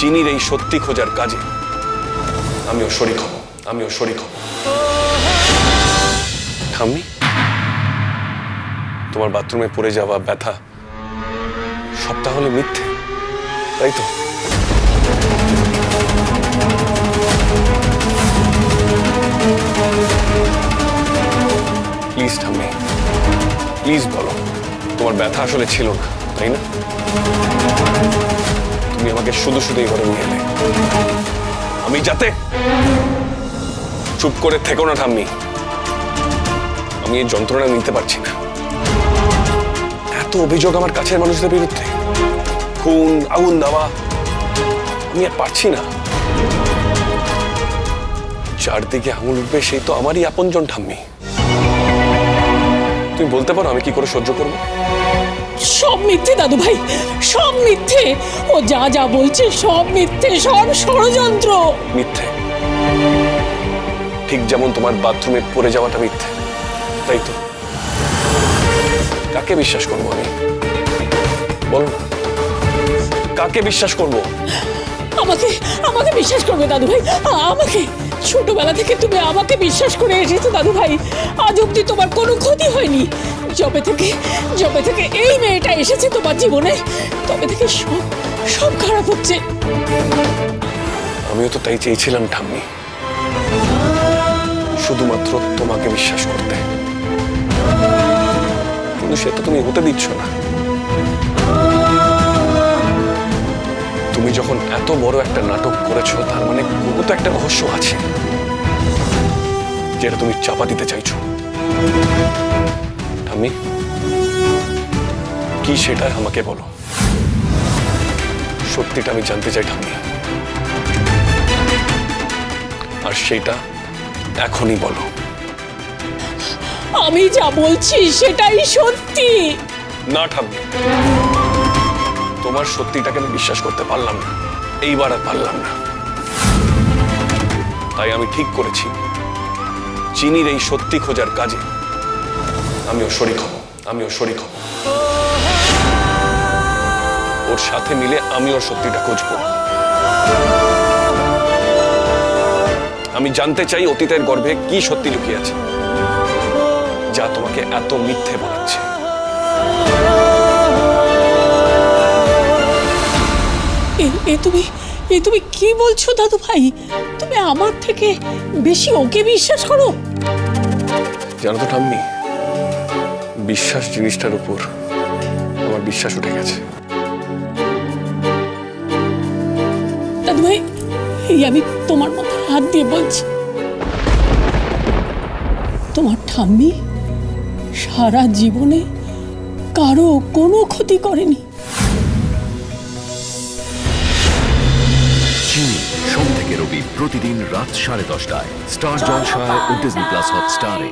চিনির এই সত্যি খোঁজার কাজে। আমিও শরিক হব, আমিও শরিক হব। ঠাম্মি, তোমার বাথরুমে পড়ে যাওয়া ব্যথা সবটা তাহলে মিথ্যে, তাই তো? প্লিজ ঠাম্মি, প্লিজ বলো, তোমার ব্যথা আসলে ছিল না, তাই না? তুমি আমাকে শুধু শুধু এই ঘরে নিয়ে এলে। আমি যাতে চুপ করে থেকো না, ঠাম্মি। আমি এই যন্ত্রণা নিতে পারছি না। এত অভিযোগ আমার কাছের মানুষদের বিরুদ্ধে। খুন, আগুন দেওয়া, আমি আর পারছি না। চারদিকে আঙুল উঠবে, সেই তো আমারই আপনজন, ঠাম্মি। তুমি বলতে পারো আমি কি করে সহ্য করব? সব মিথ্যে দাদু ভাই সব মিথ্যে। ও যা যা বলছে সব মিথ্যে সব ষড়যন্ত্র। মিথ্যে। ঠিক যেমন তোমার বাথরুমে পড়ে যাওয়াটা মিথ্যে তাই তো? কাকে বিশ্বাস করব আমি? বলো কাকে বিশ্বাস করব? আমাকে আমাকে বিশ্বাস করবে দাদু ভাই আমাকে। ছোটবেলা থেকে তুমি আমাকে বিশ্বাস করে এসেছ দাদু ভাই আজ অব্দি তোমার কোনো ক্ষতি হয়নি। যবে থেকে যবে থেকে এই মেয়েটা এসেছে তোমার জীবনে, তবে থেকে সব সব খারাপ হচ্ছে। আমিও তো তাই চেয়েছিলাম, ঠাম্মি। শুধুমাত্র তোমাকে বিশ্বাস করতে। কিন্তু সে তো তুমি হতে দিচ্ছ না। তুমি যখন এত বড় একটা নাটক করেছ, তার মানে কোনো তো একটা রহস্য আছে, যেটা তুমি চাপা দিতে চাইছো। ঠাম্মি কি সেটা আমাকে বলো? সত্যিটা আমি জানতে চাই ঠাম্মি। আর সেটা এখনই বলো। আমি যা বলছি সেটাই সত্যি। না ঠাম্মি। তোমার সত্যিটাকে আমি বিশ্বাস করতে পারলাম না। এইবার আর পারলাম না। তাই আমি ঠিক করেছি। চিনির এই সত্যি খোঁজার কাজে আমিও শরিক হব আমিও শরিক হব। ওর সাথে মিলে আমি ওর সত্যিটা খুঁজবো। আমি জানতে চাই অতীতের গর্ভে কি সত্যি লুকিয়ে আছে যা তোমাকে এত মিথ্যে বলাচ্ছে এ তুমি এ তুমি কি বলছো দাদু ভাই? তুমি আমার থেকে বেশি ওকে বিশ্বাস করো? জানো তো ঠাম্মি বিশ্বাস জিনিসটার উপর আমার বিশ্বাস উঠে গেছে। দাদু ভাই এই আমি তোমার মাথায় হাত দিয়ে বলছি। তোমার ঠাম্মি সারা জীবনে কারও কোনো ক্ষতি করেনি। সোম থেকে রবি প্রতিদিন রাত সাড়ে দশটায়। স্টার জলসায় ও ডিজনি প্লাস হটস্টারে।